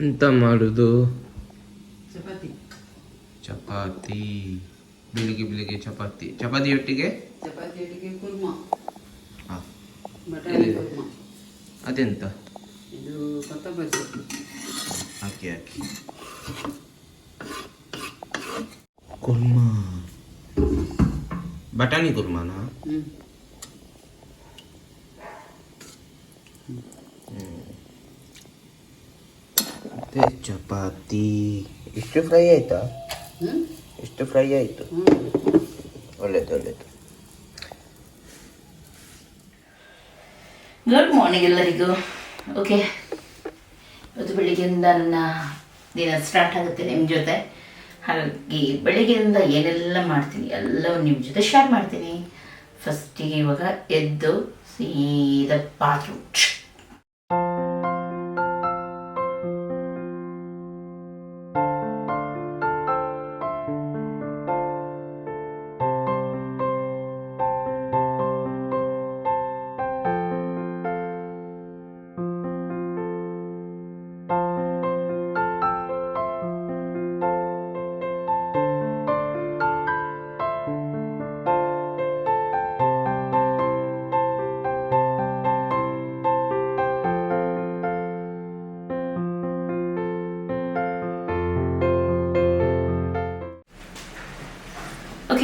ಎಂತ ಮಾಡುದು? ಚಪಾತಿ. ಚಪಾತಿ. ಬೆಳಿಗ್ಗೆ ಬೆಳಿಗ್ಗೆ ಚಪಾತಿ. ಚಪಾತಿ ಒಟ್ಟಿಗೆ? ಚಪಾತಿ ಒಟ್ಟಿಗೆ ಕುರ್ಮಾ. ಹಾ. ಬಟಾಣಿ ಕುರ್ಮಾ. ಅದೆಂತ? ಇದು ಕೊತ್ತಂಬರಿ ಹಾಕಿ ಹಾಕಿ. ಕುರ್ಮಾ. ಬಟಾಣಿ ಕುರ್ಮಾನಾ? ಹ್ಞೂ ಮತ್ತೆ ಚಪಾತಿ. ಇಷ್ಟು ಫ್ರೈ ಆಯ್ತಾ? ಇಷ್ಟು ಫ್ರೈ ಆಯಿತು. ಒಳ್ಳೇದು ಒಳ್ಳೇದು. ಗುಡ್ ಮಾರ್ನಿಂಗ್ ಎಲ್ಲರಿಗೂ. ಓಕೆ ಇವತ್ತು ಬೆಳಿಗ್ಗೆಯಿಂದ ನನ್ನ ದಿನ ಸ್ಟಾರ್ಟ್ ಆಗುತ್ತೆ ನಿಮ್ಮ ಜೊತೆ. ಹಾಗಾಗಿ ಬೆಳಿಗ್ಗೆಯಿಂದ ಏನೆಲ್ಲ ಮಾಡ್ತೀನಿ ಎಲ್ಲವೂ ನಿಮ್ಮ ಜೊತೆ ಶೇರ್ ಮಾಡ್ತೀನಿ. ಫಸ್ಟಿಗೆ ಇವಾಗ ಎದ್ದು ಸೀದಾ ಬಾತ್ರೂಮ್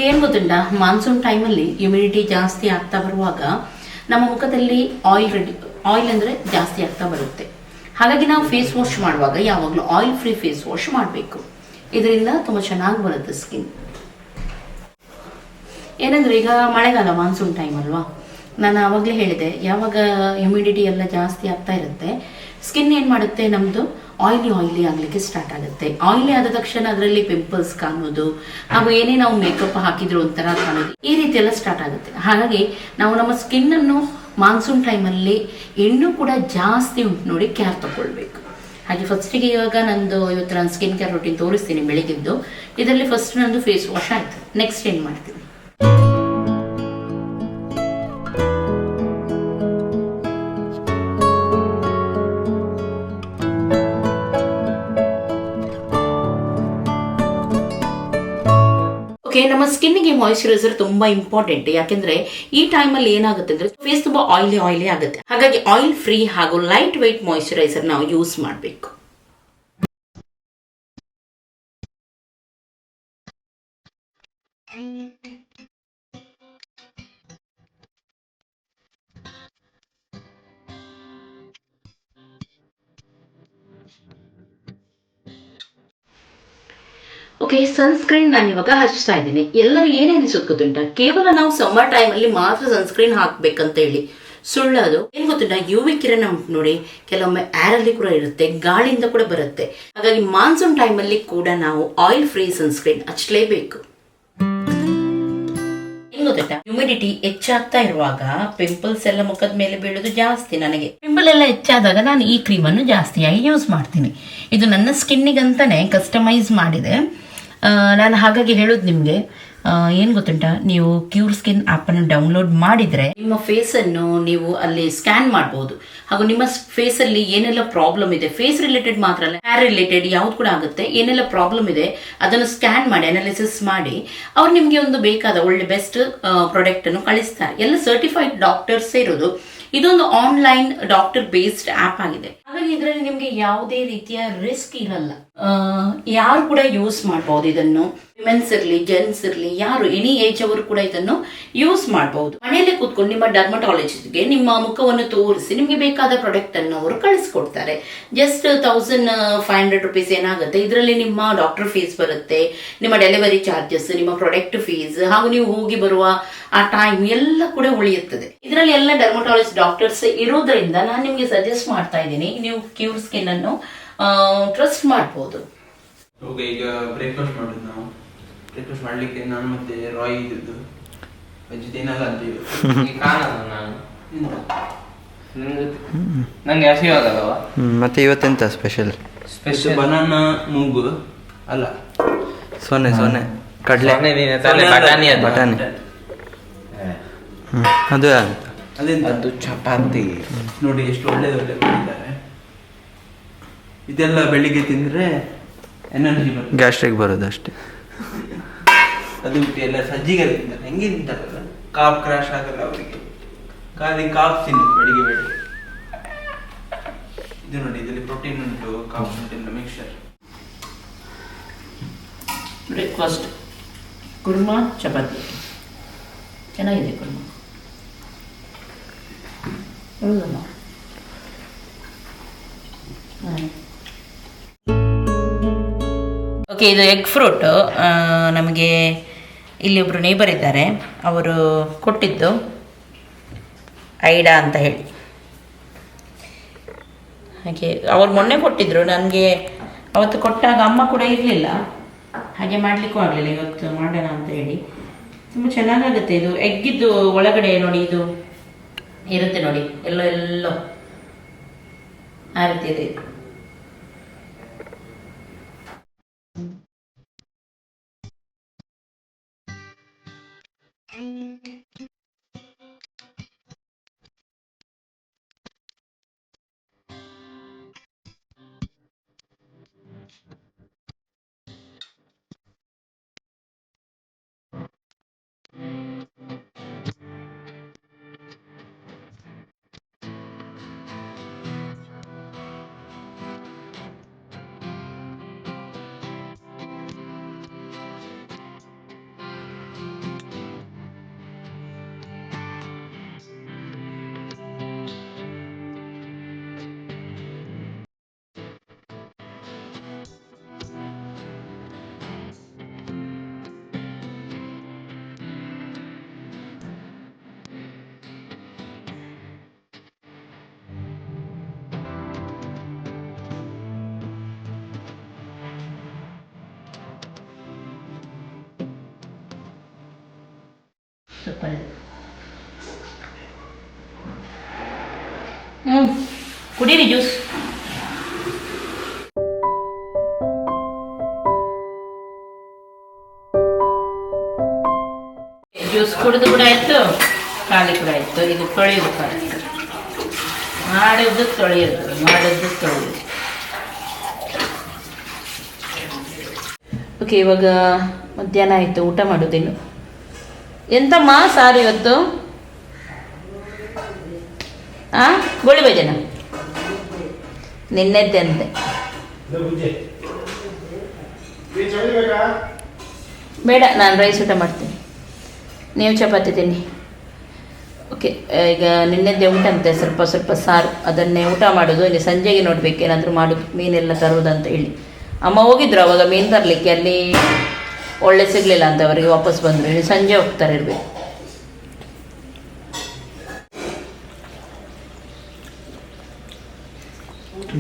ಏನು ಗೊತ್ತುಂಟಾ? ಮಾನ್ಸೂನ್ ಟೈಮಲ್ಲಿ ಹ್ಯುಮಿಡಿಟಿ ಜಾಸ್ತಿ ಆಗ್ತಾ ಬರುವಾಗ ನಮ್ಮ ಮುಖದಲ್ಲಿ ಆಯಿಲ್ ರೆಡಿ ಆಯಿಲ್ ಅಂದರೆ ಜಾಸ್ತಿ ಆಗ್ತಾ ಬರುತ್ತೆ. ಹಾಗಾಗಿ ನಾವು ಫೇಸ್ ವಾಶ್ ಮಾಡುವಾಗ ಯಾವಾಗಲೂ ಆಯಿಲ್ ಫ್ರೀ ಫೇಸ್ ವಾಶ್ ಮಾಡಬೇಕು. ಇದರಿಂದ ತುಂಬ ಚೆನ್ನಾಗಿ ಬರುತ್ತೆ ಸ್ಕಿನ್ ಏನಂದ್ರೆ ಈಗ ಮಳೆಗಾಲ ಮಾನ್ಸೂನ್ ಟೈಮ್ ಅಲ್ವಾ? ನಾನು ಆವಾಗಲೇ ಹೇಳಿದೆ, ಯಾವಾಗ ಹ್ಯುಮಿಡಿಟಿ ಎಲ್ಲ ಜಾಸ್ತಿ ಆಗ್ತಾ ಇರುತ್ತೆ ಸ್ಕಿನ್ ಏನು ಮಾಡುತ್ತೆ ನಮ್ಮದು ಆಯಿಲಿ ಆಯಿಲಿ ಆಗಲಿಕ್ಕೆ ಸ್ಟಾರ್ಟ್ ಆಗುತ್ತೆ. ಆಯಿಲಿ ಆದ ತಕ್ಷಣ ಅದರಲ್ಲಿ ಪಿಂಪಲ್ಸ್ ಕಾಣೋದು ಹಾಗೂ ಏನೇ ನಾವು ಮೇಕಪ್ ಹಾಕಿದ್ರು ಒಂಥರ ಕಾಣೋದು ಈ ರೀತಿ ಎಲ್ಲ ಸ್ಟಾರ್ಟ್ ಆಗುತ್ತೆ. ಹಾಗಾಗಿ ನಾವು ನಮ್ಮ ಸ್ಕಿನ್ನನ್ನು ಮಾನ್ಸೂನ್ ಟೈಮಲ್ಲಿ ಇನ್ನೂ ಕೂಡ ಜಾಸ್ತಿ ಉಂಟು ನೋಡಿ ಕೇರ್ ತಗೊಳ್ಬೇಕು. ಹಾಗೆ ಫಸ್ಟಿಗೆ ಇವಾಗ ನಂದು ಇವತ್ತು ನಾನು ಸ್ಕಿನ್ ಕೇರ್ ರೊಟೀನ್ ತೋರಿಸ್ತೀನಿ ಬೆಳಿಗ್ಗೆದ್ದು. ಇದರಲ್ಲಿ ಫಸ್ಟ್ ನಂದು ಫೇಸ್ ವಾಶ್ ಆಯ್ತು. ನೆಕ್ಸ್ಟ್ ಏನು ಮಾಡ್ತೀನಿ? ಸ್ಕಿನ್ಗೆ ಮಾಯಿಶ್ಚರೈಸರ್ ತುಂಬಾ ಇಂಪಾರ್ಟೆಂಟ್ ಯಾಕೆಂದ್ರೆ ಈ ಟೈಮಲ್ಲಿ ಏನಾಗುತ್ತೆ ಅಂದ್ರೆ ಫೇಸ್ ತುಂಬಾ ಆಯಿಲಿ ಆಯಿಲಿ ಆಗುತ್ತೆ. ಹಾಗಾಗಿ ಆಯಿಲ್ ಫ್ರೀ ಹಾಗೂ ಲೈಟ್ ವೆಯ್ಟ್ ಮಾಯಿಶ್ಚರೈಸರ್ ನಾವು ಯೂಸ್ ಮಾಡಬೇಕು. ಓಕೆ ಸನ್ಸ್ಕ್ರೀನ್ ನಾನು ಇವಾಗ ಹಚ್ತಾ ಇದ್ದೀನಿ. ಎಲ್ಲರೂ ಏನೇನು ಗೊತ್ತುಂಟ ಕೇವಲ ನಾವು ಸಮ್ಮರ್ ಟೈಮಲ್ಲಿ ಮಾತ್ರ ಸನ್ಸ್ಕ್ರೀನ್ ಹಾಕ್ಬೇಕಂತ ಹೇಳಿ. ಸುಳ್ಳದು. ಏನ್ ಗೊತ್ತುಂಟ? ಯು ವಿ ಕಿರಣ ಉಂಟು ನೋಡಿ. ಕೆಲವೊಮ್ಮೆ ಏರಲ್ಲಿ ಕೂಡ ಇರುತ್ತೆ. ಗಾಳಿಯಿಂದ ಕೂಡ ಬರುತ್ತೆ. ಹಾಗಾಗಿ ಮಾನ್ಸೂನ್ ಟೈಮಲ್ಲಿ ಕೂಡ ನಾವು ಆಯಿಲ್ ಫ್ರೀ ಸನ್ಸ್ಕ್ರೀನ್ ಹಚ್ಚಲೇಬೇಕು ಹ್ಯುಮಿಡಿಟಿ ಹೆಚ್ಚಾಗ್ತಾ ಇರುವಾಗ ಪಿಂಪಲ್ಸ್ ಎಲ್ಲ ಮುಖದ ಮೇಲೆ ಬೀಳೋದು ಜಾಸ್ತಿ ನನಗೆ. ಪಿಂಪಲ್ ಎಲ್ಲ ಹೆಚ್ಚಾದಾಗ ನಾನು ಈ ಕ್ರೀಮ್ ಅನ್ನು ಜಾಸ್ತಿಯಾಗಿ ಯೂಸ್ ಮಾಡ್ತೀನಿ. ಇದು ನನ್ನ ಸ್ಕಿನ್ನಿಗಂತಾನೆ ಕಸ್ಟಮೈಸ್ ಮಾಡಿದೆ. ನಾನು ಹಾಗಾಗಿ ಹೇಳೋದು ನಿಮಗೆ ಏನು ಗೊತ್ತುಂಟ? ನೀವು ಕ್ಯೂರ್ ಸ್ಕಿನ್ ಆ್ಯಪನ್ನು ಡೌನ್ಲೋಡ್ ಮಾಡಿದರೆ ನಿಮ್ಮ ಫೇಸನ್ನು ನೀವು ಅಲ್ಲಿ ಸ್ಕ್ಯಾನ್ ಮಾಡ್ಬೋದು. ಹಾಗೂ ನಿಮ್ಮ ಫೇಸಲ್ಲಿ ಏನೆಲ್ಲ ಪ್ರಾಬ್ಲಮ್ ಇದೆ ಫೇಸ್ ರಿಲೇಟೆಡ್ ಮಾತ್ರ ಅಲ್ಲ ಹೇರ್ ರಿಲೇಟೆಡ್ ಯಾವ್ದು ಕೂಡ ಆಗುತ್ತೆ, ಏನೆಲ್ಲ ಪ್ರಾಬ್ಲಮ್ ಇದೆ, ಅದನ್ನು ಸ್ಕ್ಯಾನ್ ಮಾಡಿ ಅನಾಲಿಸಿಸ್ ಮಾಡಿ. ಅವ್ರು ನಿಮಗೆ ಒಂದು ಬೇಕಾದ ಒಳ್ಳೆ ಬೆಸ್ಟ್ ಪ್ರಾಡಕ್ಟ್ ಅನ್ನು ಕಳಿಸ್ತಾರೆ. ಎಲ್ಲ ಸರ್ಟಿಫೈಡ್ ಡಾಕ್ಟರ್ಸ್ ಇರೋದು ಇದೊಂದು ಆನ್ಲೈನ್ ಡಾಕ್ಟರ್ ಬೇಸ್ಡ್ ಆಪ್ ಆಗಿದೆ. ಹಾಗಾಗಿ ಇದರಲ್ಲಿ ನಿಮಗೆ ಯಾವುದೇ ರೀತಿಯ ರಿಸ್ಕ್ ಇರಲ್ಲ. ಯಾರು ಕೂಡ ಯೂಸ್ ಮಾಡಬಹುದು ಇದನ್ನು. ವಿಮೆನ್ಸ್ ಇರಲಿ ಜೆಂಟ್ಸ್ ಇರಲಿ, ಯಾರು ಎನಿ ಏಜ್ ಅವರು ಕೂಡ ಇದನ್ನು ಯೂಸ್ ಮಾಡಬಹುದು ಮನೆಯಲ್ಲೇ ಕೂತ್ಕೊಂಡು ನಿಮ್ಮ ಡರ್ಮಟಾಲಜಿಸ್ಟ್ಗೆ ನಿಮ್ಮ ಮುಖವನ್ನು ತೋರಿಸಿ ನಿಮಗೆ ಬೇಕಾದ ಪ್ರಾಡಕ್ಟ್ ಅನ್ನು ಅವರು ಕಳಿಸ್ಕೊಡ್ತಾರೆ. Just thousand five hundred rupees ಏನಾಗುತ್ತೆ? ಇದರಲ್ಲಿ ನಿಮ್ಮ ಡಾಕ್ಟರ್ ಫೀಸ್ ಬರುತ್ತೆ, ನಿಮ್ಮ ಡೆಲಿವರಿ ಚಾರ್ಜಸ್ ನಿಮ್ಮ ಪ್ರಾಡಕ್ಟ್ ಫೀಸ್ ಹಾಗೂ ನೀವು ಹೋಗಿ ಬರುವ ಆ ಟೈಮ್ ಎಲ್ಲ ಕೂಡ ಉಳಿಯುತ್ತದೆ. ಇದರಲ್ಲಿ ಎಲ್ಲ ಡರ್ಮಟಾಲಜಿಸ್ಟ್ ಡಾಕ್ಟರ್ಸ್ ಇರೋದ್ರಿಂದ ನಾನು ನಿಮಗೆ ಸಜೆಸ್ಟ್ ಮಾಡ್ತಾ ಇದ್ದೀನಿ. ನೀವು ಕ್ಯೂರ್ ಸ್ಕಿನ್ ಅನ್ನು ಟ್ರಸ್ಟ್ ಮಾಡ್ಬೋದು. ಓಕೆ ಈಗ ಬ್ರೇಕ್ಫಾಸ್ಟ್ ಮಾಡೋದು ನಾವು. ಬ್ರೇಕ್ಫಾಸ್ಟ್ ಮಾಡ್ಲಿಕ್ಕೆ ನಾನು ಮತ್ತೆ ರಾಯ್ ಇದ್ದದ್ದು. ವೆಜ್ ತಿನ್ನಲ್ಲ ಅಂತೀವಿ ಕಾಣಲ್ಲ ನಾನು. ನಂಗೆ ಹಸಿವಾಗಲ್ಲವ ಹ್ಮ್, ಮತ್ತೆ ಇವತ್ತೆಂತ ಸ್ಪೆಷಲ್ ಸ್ಪೆಷಲ್ ಬನಾನಾ ಮೂಗು ಅಲ್ಲ. ಸೊನ್ನೆ ಸೊನ್ನೆ. ಕಡಲೆ. ಬಟಾಣಿ ಅದು. ಬಟಾಣಿ. ಅದು ಅಂತ ಅದೆಂತ ಅದು ಚಪಾತಿ. ನೋಡಿ ಎಷ್ಟು ಒಳ್ಳೆ ಒಳ್ಳೆ ಮಾಡಿದ್ದಾರೆ. ಇದೆಲ್ಲ ಬೆಳಿಗ್ಗೆ ತಿಂದ್ರೆ ಎನರ್ಜಿ ಬರುತ್ತೆ. ಗ್ಯಾಸ್ಟ್ರಿಕ್ ಬರೋದು ಅಷ್ಟೇ. ಅದು ಬಿಟ್ಟು ಎಲ್ಲ ಸಜ್ಜಿಗೆ ತಿಂತಾರೆ ಹೆಂಗೆ ತಿಂತಾರಲ್ಲ? ಕಾಫ್ ಕ್ರಾಶ್ ಆಗಲ್ಲ ಅವರಿಗೆ. ಖಾಲಿ ಕಾಫ್ ತಿನ್ನಿ ಬೆಳಿಗ್ಗೆ ಬೆಳಿಗ್ಗೆ. ಇದು ನೋಡಿ ಇದರಲ್ಲಿ ಪ್ರೋಟೀನ್ ಉಂಟು ಕಾಫ್ ಉಂಟು ಎಲ್ಲ ಮಿಕ್ಸರ್ ಬ್ರೇಕ್ಫಾಸ್ಟ್ ಕುರ್ಮಾ ಚಪಾತಿ ಚೆನ್ನಾಗಿದೆ ಕುರ್ಮಾ ಓಕೆ ಇದು ಎಗ್ ಫ್ರೂಟ್ ನಮಗೆ ಇಲ್ಲಿ ಒಬ್ಬರು ನೇಬರ್ ಇದ್ದಾರೆ. ಅವರು ಕೊಟ್ಟಿದ್ದು ಐಡಾ ಅಂತ ಹೇಳಿ. ಹಾಗೆ ಅವ್ರು ಮೊನ್ನೆ ಕೊಟ್ಟಿದ್ರು. ನನಗೆ ಅವತ್ತು ಕೊಟ್ಟಾಗ ಅಮ್ಮ ಕೂಡ ಇರಲಿಲ್ಲ. ಹಾಗೆ ಮಾಡಲಿಕ್ಕೂ ಆಗಲಿಲ್ಲ. ಇವತ್ತು ಮಾಡೋಣ ಅಂತ ಹೇಳಿ. ತುಂಬ ಚೆನ್ನಾಗಾಗುತ್ತೆ ಇದು. ಎಗ್ಗಿದ್ದು ಒಳಗಡೆ ನೋಡಿ, ಇದು ಇರುತ್ತೆ ನೋಡಿ ಎಲ್ಲೋ ಎಲ್ಲೋ ಆ ರೀತಿ ಇದೆ ಹ್ಞೂ ಕುಡೀರಿ ಜ್ಯೂಸ್. ಜ್ಯೂಸ್ ಕುಡಿದು ಕೂಡ ಆಯ್ತು, ಖಾಲಿ ಕೂಡ ಆಯ್ತು. ಇದು ತೊಳೆಯೋದು ಖಾಲಿ ಮಾಡಿದ್ದು ತೊಳೆಯೋದು ಮಾಡಿದ್ದು ತೊಳೆಯೋದು. ಓಕೆ ಇವಾಗ ಮಧ್ಯಾಹ್ನ ಆಯಿತು, ಊಟ ಮಾಡೋದಿನ್ನು ಎಂತಮ್ಮ ಸಾರು ಇವತ್ತು? ಆ, ಗೋಳಿ ಬಜೆನ ನಿನ್ನೆದ್ದೆ ಅಂತೆ. ಬೇಡ, ನಾನು ರೈಸ್ ಊಟ ಮಾಡ್ತೀನಿ. ನೀವು ಚಪಾತಿ ತಿನ್ನಿ. ಓಕೆ ಈಗ ನಿನ್ನೆದ್ದೆ ಅಂತೆ, ಸ್ವಲ್ಪ ಸ್ವಲ್ಪ ಸಾರು. ಅದನ್ನೇ ಊಟ ಮಾಡೋದು, ಇಲ್ಲಿ ಸಂಜೆಗೆ ನೋಡ್ಬೇಕು ಏನಾದರೂ ಮಾಡೋದು, ಮೀನೆಲ್ಲ ತರುವುದಂತ ಹೇಳಿ. ಅಮ್ಮ ಹೋಗಿದ್ರು ಅವಾಗ ಮೀನು ತರಲಿಕ್ಕೆ, ಅಲ್ಲಿ ಒಳ್ಳೆ ಸಿಗಲಿಲ್ಲ ಅಂತ ಅವರಿಗೆ ವಾಪಸ್ ಬಂದರು. ಸಂಜೆ ಹೋಗ್ತಾರೆ ಇರಬೇಕು.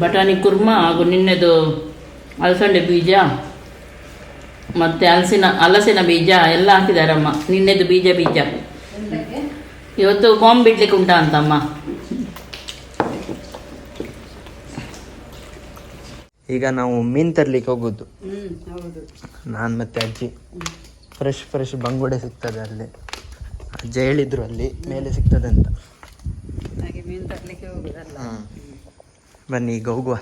ಬಟಾಣಿ ಕುರ್ಮ ಹಾಗೂ ನಿನ್ನೆದು ಅಲಸಂಡೆ ಬೀಜ ಮತ್ತು ಹಲಸಿನ ಹಲಸಿನ ಬೀಜ ಎಲ್ಲ ಹಾಕಿದಾರಮ್ಮ ನಿನ್ನೆದು ಬೀಜ ಬೀಜ. ಇವತ್ತು ಬಾಂಬ್ ಬಿಡ್ಲಿಕ್ಕೆ ಉಂಟಾ ಅಂತಮ್ಮ ಈಗ ನಾವು ಮೀನ್ ತರ್ಲಿಕ್ಕೆ ಹೋಗೋದು. ನಾನು ಮತ್ತೆ ಅಜ್ಜಿ. ಫ್ರೆಶ್ ಫ್ರೆಶ್ ಬಂಗುಡೆ ಸಿಗ್ತದೆ ಅಲ್ಲಿ. ಅಜ್ಜ ಹೇಳಿದ್ರು ಅಲ್ಲಿ ಮೇಲೆ ಸಿಗ್ತದೆ ಅಂತ. ಹಾಗೆ ಮೀನು ತರಲಿಕ್ಕೆ ಹೋಗುದಲ್ಲ. ಬನ್ನಿ ಈಗ ಹೋಗುವ.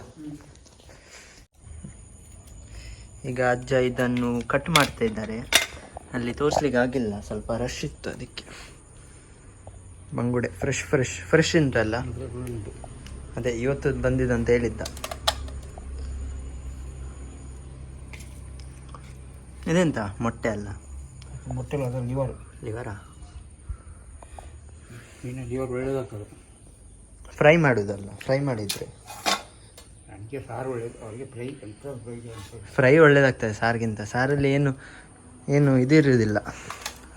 ಈಗ ಅಜ್ಜ ಇದನ್ನು ಕಟ್ ಮಾಡ್ತಾ ಇದ್ದಾರೆ. ಅಲ್ಲಿ ತೋರಿಸ್ಲಿಕ್ಕೆ ಆಗಿಲ್ಲ ಸ್ವಲ್ಪ ರಶ್ ಇತ್ತು ಅದಕ್ಕೆ. ಬಂಗುಡೆ ಫ್ರೆಶ್ ಫ್ರೆಶ್ ಫ್ರೆಶ್ ಉಂಟಲ್ಲ? ಅದೇ ಇವತ್ತು ಬಂದಿದಂತ ಹೇಳಿದ್ದ. ಇದೆಂತ? ಮೊಟ್ಟೆ ಅಲ್ಲ? ಮೊಟ್ಟೆ ಅಲ್ಲ ಅದರ ಲಿವರ್. ಲಿವರಾ? ಮೀನು ಲಿವರ್ ಒಳ್ಳೇದಾಗ್ತದೆ. ಫ್ರೈ ಮಾಡೋದಲ್ಲ? ಫ್ರೈ ಮಾಡಿದ್ರೆ? ನನಗೆ ಸಾರು ಒಳ್ಳೇದು ಅವರಿಗೆ ಫ್ರೈ ಅಂತ ಫ್ರೈ ಒಳ್ಳೇದಾಗ್ತದೆ ಸಾರಿಗಿಂತ. ಸಾರಲ್ಲಿ ಏನು ಏನು ಇದಿರುವುದಿಲ್ಲ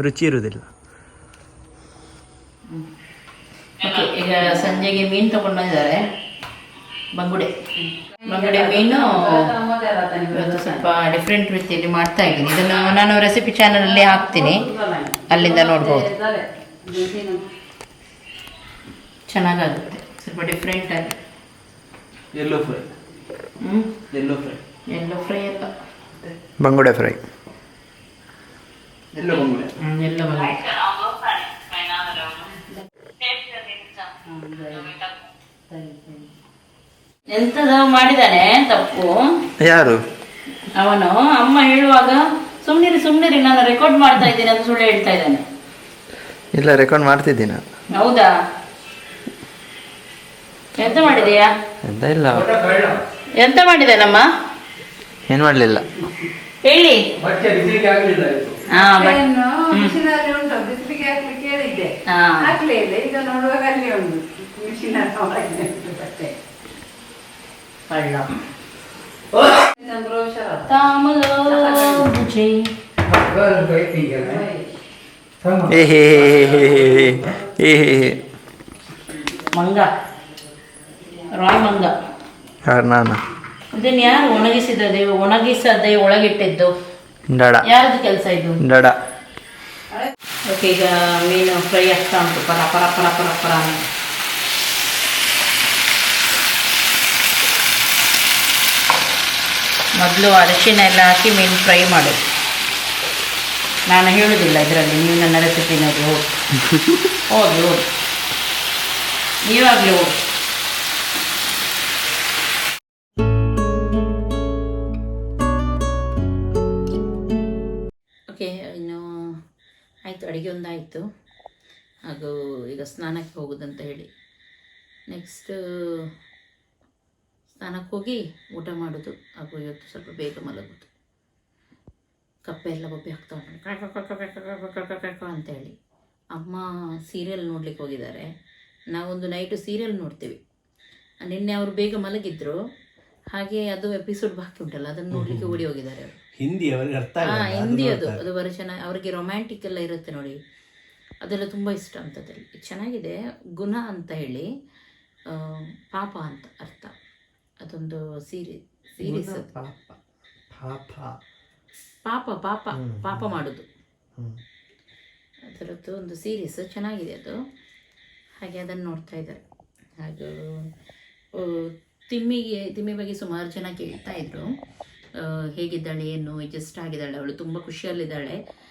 ರುಚಿ ಇರುವುದಿಲ್ಲ ಈಗ ಸಂಜೆಗೆ ಮೀನು ತಗೊಂಡು ಬಂದಿದ್ದಾರೆ. ಬಂಗುಡೆ. ಬಂಗುಡೆ ಮೀನು ಇವತ್ತು ಸ್ವಲ್ಪ ಡಿಫ್ರೆಂಟ್ ರೀತಿಯಲ್ಲಿ ಮಾಡ್ತಾ ಇದ್ದೀನಿ. ಇದನ್ನು ನಾನು ರೆಸಿಪಿ ಚಾನಲಲ್ಲಿ ಹಾಕ್ತೀನಿ. ಅಲ್ಲಿಂದ ನೋಡ್ಬೋದು. ಚೆನ್ನಾಗಾಗುತ್ತೆ. ಸ್ವಲ್ಪ ಡಿಫ್ರೆಂಟ್ ಆಗಿ. ಎಲ್ಲೋ ಫ್ರೈ ಹ್ಞೂ ಎಲ್ಲೋ ಫ್ರೈ ಎಲ್ಲೋ ಫ್ರೈ ಅಲ್ಲ. ಬಂಗುಡೆ ಫ್ರೈ. ಎಲ್ಲೋ ಬಂಗುಡೆ. ಎಲ್ಲ ಬಂಗುಡೆ. ಎಂತದ ಮಾಡಿದಾನೆ ತಪ್ಪು. ಯಾರು? ಅವನು ಅಮ್ಮ ಹೇಳುವಾಗ ಸುಮ್ನಿರಿ ಸುಮ್ನಿರಿ ನಾನು ರೆಕಾರ್ಡ್ ಮಾಡ್ತಾ ಇದ್ದೀನಿ ಅಂತ ಸುಳ್ಳು ಹೇಳ್ತಾ ಇದ್ದಾನೆ. ಇಲ್ಲ ರೆಕಾರ್ಡ್ ಮಾಡ್ತಿದ್ದೀನಿ. ಹೌದಾ? ಎಂತ ಮಾಡಿದೆಯಾ? ಎಂತ ಇಲ್ಲ. ಎಂತ ಮಾಡಿದಾನಮ್ಮ? ಏನು ಮಾಡ್ಲಿಲ್ಲ. ಹೇಳಿ. ಹಾ ಹಾಕ್ಲಿಕ್ಕೆ ಹೇಳಿದ್ದೆ. ಹಾ. ಹಾಕ್ಲೇ ಇಲ್ಲ. ಈಗ ನೋಡುವಾಗ ಅಲ್ಲಿ ಉಂಟು. ಮಿಷಿನ್ పళ్ళ తామలో ಮಂಗ. ರಾಯ್ ಮಂಗ. ನಾನು? ಇದನ್ನ ಯಾರು ಒಣಗಿಸಿದೆ ಒಣಗಿಸದೆ ಒಳಗಿಟ್ಟಿದ್ದು? ಯಾರದು ಕೆಲಸ ಇದು? ದಡ ಓಕೆ ಈಗ ಮೀನು ಫ್ರೈ ಆಗ್ತಾ ಉಂಟು. ಪರ ಪರ ಪರ ಪರ ಪರ ಮೊದಲು ಅರಿಶಿನ ಎಲ್ಲ ಹಾಕಿ ಮೀನು ಫ್ರೈ ಮಾಡೋದು. ನಾನು ಹೇಳೋದಿಲ್ಲ ಇದರಲ್ಲಿ ಮೀನನ್ನ ರೆಸಿಪಿ ನೋಡಿ ಹೋಗಿ ಹೋಗಿ. ಹೋಗಿ. ನೀವಾಗಲಿ ಹೋಗಿ. ಓಕೆ ಇನ್ನು ಆಯಿತು, ಅಡುಗೆ ಒಂದಾಯಿತು. ಹಾಗೂ ಈಗ ಸ್ನಾನಕ್ಕೆ ಹೋಗೋದಂತ ಹೇಳಿ. ನೆಕ್ಸ್ಟ್ ಸ್ನಾನಕ್ಕೆ ಹೋಗಿ ಊಟ ಮಾಡೋದು. ಹಾಗೂ ಇವತ್ತು ಸ್ವಲ್ಪ ಬೇಗ ಮಲಗೋದು. ಕಪ್ಪೆ ಎಲ್ಲ ಬೊಬ್ಬೆ ಹಾಕ್ತಾ. ಕಕ ಅಂತ ಹೇಳಿ ಅಮ್ಮ ಸೀರಿಯಲ್ ನೋಡ್ಲಿಕ್ಕೆ ಹೋಗಿದ್ದಾರೆ. ನಾವೊಂದು ನೈಟು ಸೀರಿಯಲ್ ನೋಡ್ತೀವಿ. ನಿನ್ನೆ ಅವರು ಬೇಗ ಮಲಗಿದ್ರು. ಹಾಗೆ ಅದು ಎಪಿಸೋಡ್ ಬಾಕಿ ಉಂಟಲ್ಲ ಅದನ್ನು ನೋಡ್ಲಿಕ್ಕೆ ಓಡಿ ಹೋಗಿದ್ದಾರೆ ಅವರು. ಹಿಂದಿ ಅವರಿಗೆ ಅರ್ಥ ಹಾ ಅದು ಹಿಂದಿ ಅದು. ಬರ ಅದು ವರ್ಷನ ಅವರಿಗೆ ರೊಮ್ಯಾಂಟಿಕ್ ಎಲ್ಲ ಇರುತ್ತೆ ನೋಡಿ. ಅದೆಲ್ಲ ತುಂಬ ಇಷ್ಟ ಅಂಥದ್ದಲ್ಲಿ ಚೆನ್ನಾಗಿದೆ. ಗುಣ ಅಂತ ಹೇಳಿ ಪಾಪ ಅಂತ ಅರ್ಥ. ಅದೊಂದು ಸೀರಿ ಸೀರೀಸ್ ಅದು. ಪಾಪ ಪಾಪ. ಪಾಪ ಪಾಪ ಹ್ಮ್. ಪಾಪ ಮಾಡೋದು. ಹ್ಮ್. ಅದರದ್ದು ಒಂದು ಸೀರೀಸ್ ಚೆನ್ನಾಗಿದೆ ಅದು. ಹಾಗೆ ಅದನ್ನು ನೋಡ್ತಾ ಇದ್ದಾರೆ. ಹಾಗೂ ಆ, ತಿಮ್ಮಿಗೆ ತಿಮ್ಮಿ ಬಗ್ಗೆ ಸುಮಾರು ಜನ ಕೇಳ್ತಾ ಇದ್ರು. ಆ, ಹೇಗಿದ್ದಾಳೆ ಏನು ಅಡ್ಜಸ್ಟ್ ಆಗಿದ್ದಾಳೆ ಅವಳು ತುಂಬ ಖುಷಿಯಲ್ಲಿದ್ದಾಳೆ.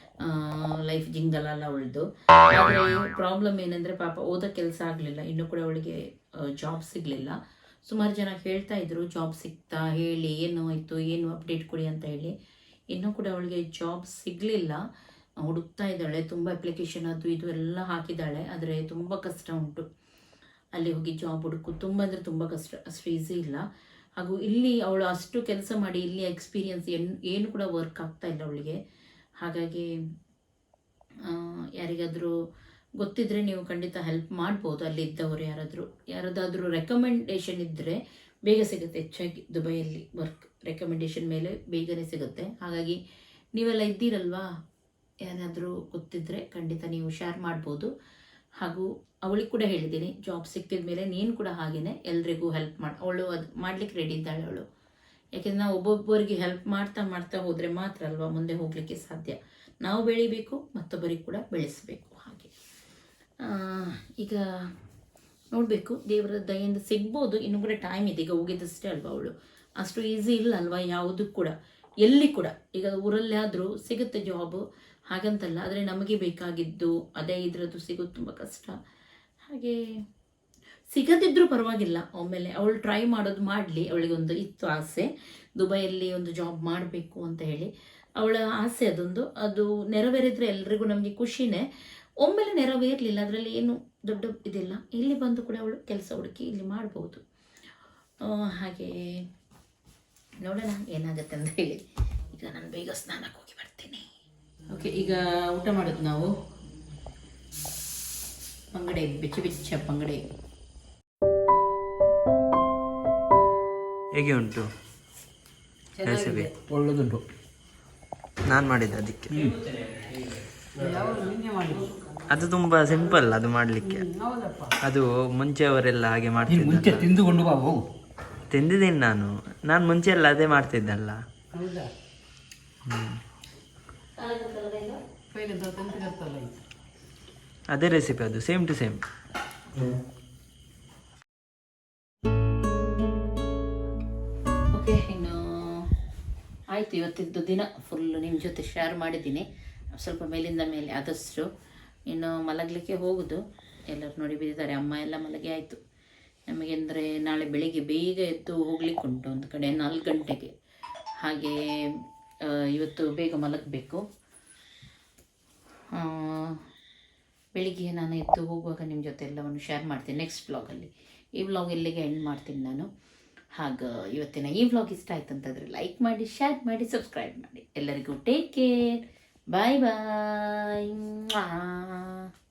ಲೈಫ್ ಜಿಂಗಲಲ್ಲ ಅವಳದು. ಆದರೆ ಪ್ರಾಬ್ಲಮ್ ಏನಂದ್ರೆ ಪಾಪ ಓದೋ ಕೆಲಸ ಆಗಲಿಲ್ಲ. ಇನ್ನೂ ಕೂಡ ಅವಳಿಗೆ ಜಾಬ್ ಸಿಗಲಿಲ್ಲ. ಸುಮಾರು ಜನ ಹೇಳ್ತಾ ಇದ್ರು ಜಾಬ್ ಸಿಗ್ತಾ ಹೇಳಿ, ಏನು ಆಯಿತು, ಏನು ಅಪ್ಡೇಟ್ ಕೊಡಿ ಅಂತ ಹೇಳಿ. ಇನ್ನೂ ಕೂಡ ಅವಳಿಗೆ ಜಾಬ್ ಸಿಗಲಿಲ್ಲ. ಹುಡುಕ್ತಾ ಇದ್ದಾಳೆ, ತುಂಬ ಅಪ್ಲಿಕೇಶನ್ ಅದು ಇದು ಎಲ್ಲ ಹಾಕಿದ್ದಾಳೆ, ಆದರೆ ತುಂಬ ಕಷ್ಟ ಉಂಟು. ಅಲ್ಲಿ ಹೋಗಿ ಜಾಬ್ ಹುಡುಕು, ತುಂಬ ಅಂದರೆ ತುಂಬ ಕಷ್ಟ, ಅಷ್ಟು ಈಸಿ ಇಲ್ಲ. ಹಾಗೂ ಇಲ್ಲಿ ಅವಳು ಅಷ್ಟು ಕೆಲಸ ಮಾಡಿ, ಇಲ್ಲಿ ಎಕ್ಸ್ಪೀರಿಯನ್ಸ್ ಏನು ಏನು ಕೂಡ ವರ್ಕ್ ಆಗ್ತಾ ಇಲ್ಲ ಅವಳಿಗೆ. ಹಾಗಾಗಿ ಯಾರಿಗಾದರೂ ಗೊತ್ತಿದ್ರೆ ನೀವು ಖಂಡಿತ ಹೆಲ್ಪ್ ಮಾಡ್ಬೋದು ಅಲ್ಲಿ ಇದ್ದವರು ಯಾರಾದರೂ. ಯಾರದಾದರೂ ರೆಕಮೆಂಡೇಶನ್ ಇದ್ದರೆ ಬೇಗ ಸಿಗುತ್ತೆ ಹೆಚ್ಚಾಗಿ ದುಬೈಯಲ್ಲಿ ವರ್ಕ್ ರೆಕಮೆಂಡೇಶನ್ ಮೇಲೆ ಬೇಗನೆ ಸಿಗುತ್ತೆ. ಹಾಗಾಗಿ ನೀವೆಲ್ಲ ಇದ್ದೀರಲ್ವಾ? ಏನಾದರೂ ಗೊತ್ತಿದ್ದರೆ ಖಂಡಿತ ನೀವು ಶೇರ್ ಮಾಡ್ಬೋದು. ಹಾಗೂ ಅವಳಿಗೆ ಕೂಡ ಹೇಳಿದ್ದೀನಿ ಜಾಬ್ ಸಿಕ್ಕಿದ ಮೇಲೆ ನೀನು ಕೂಡ ಹಾಗೇನೆ ಎಲ್ರಿಗೂ ಹೆಲ್ಪ್ ಮಾಡಿ, ಅವಳು ಅದು ಮಾಡ್ಲಿಕ್ಕೆ ರೆಡಿ ಇದ್ದಾಳೆ ಅವಳು. ಯಾಕೆಂದ್ರೆ ನಾವು ಒಬ್ಬೊಬ್ಬರಿಗೆ ಹೆಲ್ಪ್ ಮಾಡ್ತಾ ಮಾಡ್ತಾ ಹೋದರೆ ಮಾತ್ರ ಅಲ್ವಾ ಮುಂದೆ ಹೋಗಲಿಕ್ಕೆ ಸಾಧ್ಯ. ನಾವು ಬೆಳಿಬೇಕು, ಮತ್ತೊಬ್ಬರಿಗೆ ಕೂಡ ಬೆಳೆಸಬೇಕು. ಈಗ ನೋಡಬೇಕು, ದೇವರ ದಯೆಯಿಂದ ಸಿಗ್ಬೋದು, ಇನ್ನೂ ಕೂಡ ಟೈಮ್ ಇದೆ, ಈಗ ಹೋಗಿದ್ದಷ್ಟೇ ಅಲ್ವಾ ಅವಳು. ಅಷ್ಟು ಈಸಿ ಇಲ್ಲ ಅಲ್ವಾ ಯಾವುದು ಕೂಡ. ಎಲ್ಲಿ ಕೂಡ, ಈಗ ಊರಲ್ಲಿ ಆದರೂ ಸಿಗುತ್ತೆ ಜಾಬು ಹಾಗಂತಲ್ಲ, ಆದರೆ ನಮಗೆ ಬೇಕಾಗಿದ್ದು, ಅದೇ ಇದರದ್ದು ಸಿಗೋದು ತುಂಬ ಕಷ್ಟ. ಹಾಗೆ ಸಿಗದಿದ್ರೂ ಪರವಾಗಿಲ್ಲ, ಒಮ್ಮೆಲೆ. ಅವಳು ಟ್ರೈ ಮಾಡೋದು ಮಾಡಲಿ ಅವಳಿಗೊಂದು ಇತ್ತು ಆಸೆ. ದುಬೈಯಲ್ಲಿ ಒಂದು ಜಾಬ್ ಮಾಡಬೇಕು ಅಂತ ಹೇಳಿ. ಅವಳ ಆಸೆ ಅದೊಂದು. ಅದು ನೆರವೇರಿದ್ರೆ ಎಲ್ರಿಗೂ ನಮಗೆ ಖುಷಿನೇ. ಒಮ್ಮೆಲೆ ನೆರವೇರಲಿಲ್ಲ ಅದರಲ್ಲಿ ಏನು ದೊಡ್ಡ ಇದಿಲ್ಲ. ಇಲ್ಲಿ ಬಂದು ಕೂಡ ಅವಳು ಕೆಲಸ ಹುಡುಕಿ ಇಲ್ಲಿ ಮಾಡ್ಬೋದು. ಹಾಗೆ ನೋಡೋಣ ಏನಾಗುತ್ತೆ ಅಂತ ಹೇಳಿ. ಈಗ ನಾನು ಬೇಗ ಸ್ನಾನಕ್ಕೆ ಹೋಗಿ ಬರ್ತೀನಿ. ಓಕೆ ಈಗ ಊಟ ಮಾಡೋದು ನಾವು? ಪಂಗಡೆ ಬಿಚ್ಚ ಬಿಚ್ಚ ಪಂಗಡೆ. ಹೇಗೆ ಉಂಟು? ರೆಸಿಪಿ? ಒಳ್ಳೆದುಂಟು. ನಾನು ಮಾಡಿದ್ದೆ ಅದಕ್ಕೆ. ಯಾವ ನಿನ್ನೆ ಮಾಡಿದ್ದು? ಅದು ತುಂಬಾ ಸಿಂಪಲ್ ಅದು ಮಾಡಲಿಕ್ಕೆ. ಹೌದಪ್ಪ ಅದು ಮುಂಚೆ ಅವರೆಲ್ಲ ಹಾಗೆ ಮುಂಚೆ ಮಾಡ್ತಿದ್ದ ತಿಂದುಕೊಂಡು ಬಾ ಹೋಗು. ತಿಂದಿದ್ದೀನಿ ನಾನು. ನಾನು ಮುಂಚೆ ಎಲ್ಲ ಅದೇ ಮಾಡ್ತಿದ್ದಲ್ಲ. ಹೌದಾ? ಪೈಲೆ ತಂತಿರುತ್ತಲ್ಲ ಇದು ಅದೇ ರೆಸಿಪಿ ಅದು ಸೇಮ್ ಟು ಸೇಮ್ ಓಕೆ ಇನ್ನು ಆಯಿತು ಇವತ್ತಿದ್ದು ದಿನ. ಫುಲ್ ನಿಮ್ಮ ಜೊತೆ ಶೇರ್ ಮಾಡಿದ್ದೀನಿ. ಸ್ವಲ್ಪ ಮೇಲಿಂದ ಮೇಲೆ ಆದಷ್ಟು ಇನ್ನು ಮಲಗಲಿಕ್ಕೆ ಹೋಗೋದು. ಎಲ್ಲರೂ ನೋಡಿ ಬಿದ್ದಿದ್ದಾರೆ. ಅಮ್ಮ ಎಲ್ಲ ಮಲಗಿ ಆಯಿತು. ನಮಗೆ ಅಂದರೆ ನಾಳೆ ಬೆಳಿಗ್ಗೆ ಬೇಗ ಎದ್ದು ಹೋಗ್ಲಿಕ್ಕೆ ಉಂಟು ಒಂದು ಕಡೆ, ನಾಲ್ಕು ಗಂಟೆಗೆ. ಹಾಗೆ ಇವತ್ತು ಬೇಗ ಮಲಗಬೇಕು. ಬೆಳಿಗ್ಗೆ ನಾನು ಎದ್ದು ಹೋಗುವಾಗ ನಿಮ್ಮ ಜೊತೆ ಎಲ್ಲವನ್ನು ಶೇರ್ ಮಾಡ್ತೀನಿ ನೆಕ್ಸ್ಟ್ ಬ್ಲಾಗಲ್ಲಿ ಈ ವ್ಲಾಗ್ ಇಲ್ಲಿಗೆ ಎಂಡ್ ಮಾಡ್ತೀನಿ ನಾನು. ಹಾಗೆ, ಇವತ್ತಿನ ಈ ವ್ಲಾಗ್ ಇಷ್ಟ ಆಯ್ತು ಅಂತಂದರೆ ಲೈಕ್ ಮಾಡಿ ಶೇರ್ ಮಾಡಿ ಸಬ್ಸ್ಕ್ರೈಬ್ ಮಾಡಿ. ಎಲ್ಲರಿಗೂ take care Bye bye. Mwah.